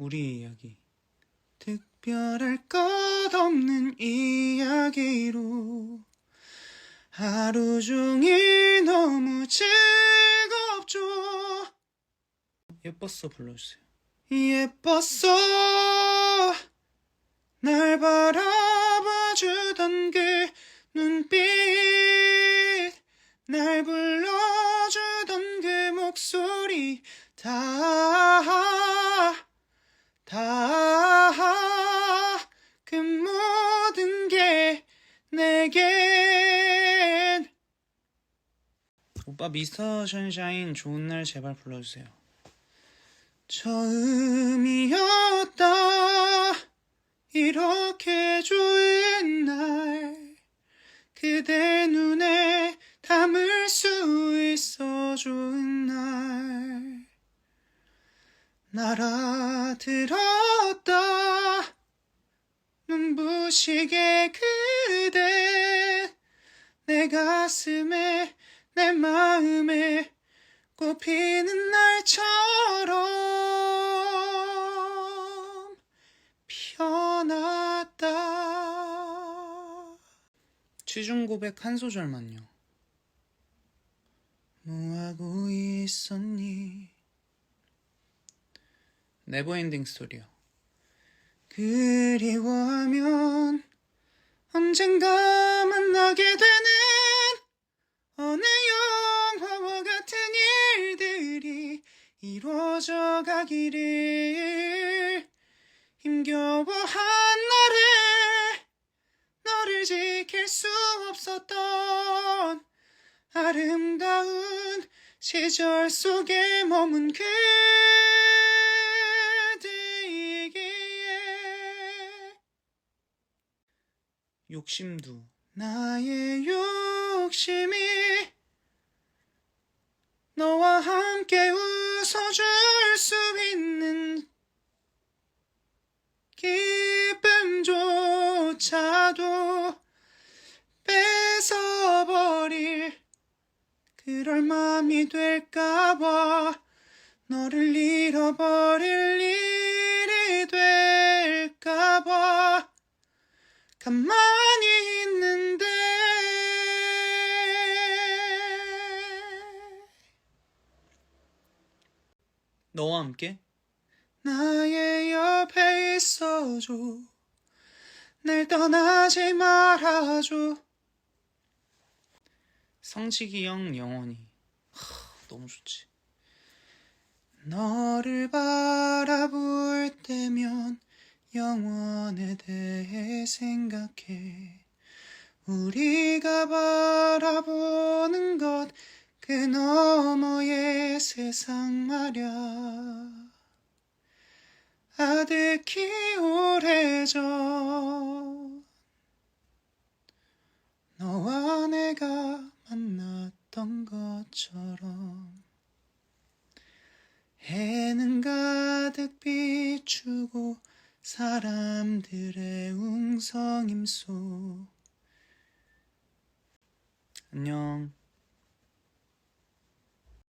우리 이야기. 특별할 것 없는 이야기로 하루 종일 너무 즐겁죠. 예뻤어 불러주세요. 예뻤어 날 바라봐 주던 그 눈빛 날 불러주던 그 목소리 다 다 그 모든 게 내겐. 오빠 미스터 션샤인 좋은 날 제발 불러주세요. 처음이었다. 이렇게 좋은 날 그대 눈에 담을 수 있어 좋은 날. 날아 들었다. 눈부시게 그대 내 가슴에 내 마음에 꽃피는 날처럼 피어났다. 취중 고백 한 소절만요. 뭐하고 있었니 네버엔딩 스토리요. 그리워하면 언젠가 만나게 되는 어느 영화와 같은 일들이 이루어져 가기를 힘겨워한 날에 너를 지킬 수 없었던 아름다운 시절 속에 머문 그 욕심도. 나의 욕심이 너와 함께 웃어줄 수 있는 기쁨조차도 뺏어버릴 그럴 맘이 될까봐 너를 잃어버릴 일이 될까봐 가만히 있는데. 너와 함께? 나의 옆에 있어줘. 날 떠나지 말아줘. 성식이 형 영원히 하, 너무 좋지. 너를 바라볼 때면 영원에 대해 생각해. 우리가 바라보는 것 그 너머의 세상 말야. 아득히 오래전 너와 내가 만났던 것처럼 해는 가득 비추고 사람들의 웅성임 속. 안녕